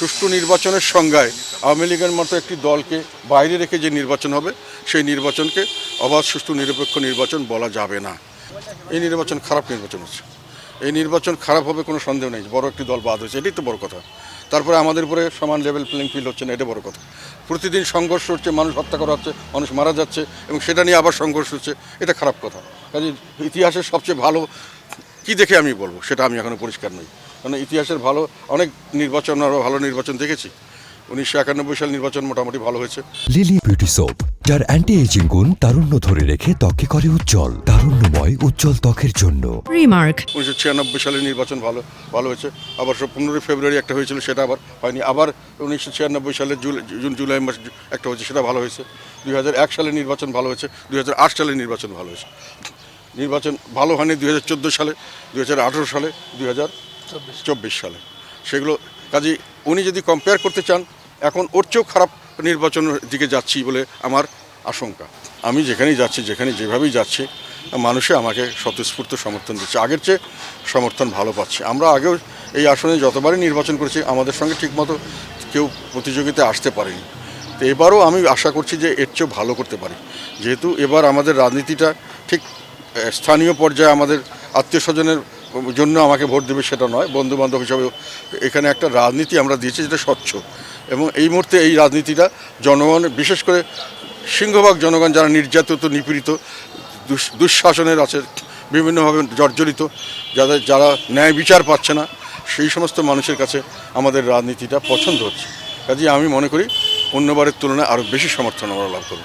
সুষ্ঠু নির্বাচনের সংজ্ঞায় আওয়ামী লীগের মতো একটি দলকে বাইরে রেখে যে নির্বাচন হবে, সেই নির্বাচনকে অবাধ, সুষ্ঠু, নিরপেক্ষ নির্বাচন বলা যাবে না। এই নির্বাচন খারাপ নির্বাচন হচ্ছে। এই নির্বাচন খারাপ হবে কোনো সন্দেহ নেই, বড় একটি দল বাদ হয়েছে এটাই তো বড় কথা। তারপরে আমাদের উপরে সমান লেভেল প্লেইং ফিল্ড হচ্ছে না, এটা বড় কথা। প্রতিদিন সংঘর্ষ হচ্ছে, মানুষ হত্যা করা হচ্ছে, মানুষ মারা যাচ্ছে, এবং সেটা নিয়ে আবার সংঘর্ষ হচ্ছে, এটা খারাপ কথা। কাজে ইতিহাসের সবচেয়ে ভালো কি দেখে আমি বলব, সেটা আমি এখনও পরিষ্কার নই। কারণ ইতিহাসের ভালো অনেক নির্বাচন আরও ভালো নির্বাচন দেখেছি। উনিশশো একানব্বই সাল নির্বাচন মোটামুটি ভালো হয়েছে। লিলি বিউটি সোপ যার অ্যান্টি এজিং গুণ তারুণ্য ধরে রেখে ত্বকে করে উজ্জ্বল তারুণ্যময় উজ্জ্বল ত্বকের জন্য। Remark. উনিশশো ছিয়ানব্বই সালের নির্বাচন ভালো ভালো হয়েছে। আবার সব পনেরোই ফেব্রুয়ারি একটা হয়েছিল সেটা আবার হয়নি। আবার উনিশশো ছিয়ানব্বই সালের জুলাই জুন জুলাই মাস একটা হয়েছে সেটা ভালো হয়েছে। দুই হাজার এক সালের নির্বাচন ভালো হয়েছে দুই হাজার আট সালের নির্বাচন ভালো হয়েছে। নির্বাচন ভালো হয়নি দুই হাজার চোদ্দ সালে দুই হাজার আঠেরো সালে দুই হাজার চব্বিশ। সালে। সেগুলো কাজে উনি যদি কম্পেয়ার করতে চান, এখন ওর চেয়েও খারাপ নির্বাচনের দিকে যাচ্ছি বলে আমার আশঙ্কা। আমি যেখানেই যাচ্ছি, যেখানে যেভাবেই যাচ্ছি, মানুষে আমাকে স্বতঃস্ফূর্ত সমর্থন দিচ্ছে। আগের চেয়ে সমর্থন ভালো পাচ্ছি। আমরা আগেও এই আসনে যতবারই নির্বাচন করেছি, আমাদের সঙ্গে ঠিকমতো কেউ প্রতিযোগিতায় আসতে পারেনি। তো এবারও আমি আশা করছি যে এর চেয়েও ভালো করতে পারি। যেহেতু এবার আমাদের রাজনীতিটা ঠিক স্থানীয় পর্যায়ে আমাদের আত্মীয় স্বজনের জন্য আমাকে ভোট দেবে সেটা নয় বন্ধু বান্ধব হিসাবে এখানে একটা রাজনীতি আমরা দিয়েছি যেটা স্বচ্ছ। এবং এই মুহূর্তে এই রাজনীতিটা জনগণ, বিশেষ করে সিংহভাগ জনগণ যারা নির্যাতিত, নিপীড়িত দুঃশাসনের আছে, বিভিন্নভাবে জর্জরিত যাদের যারা ন্যায় বিচার পাচ্ছে না, সেই সমস্ত মানুষের কাছে আমাদের রাজনীতিটা পছন্দ হচ্ছে। কাজে আমি মনে করি অন্যবারের তুলনায় আরও বেশি সমর্থন আমরা লাভ করব।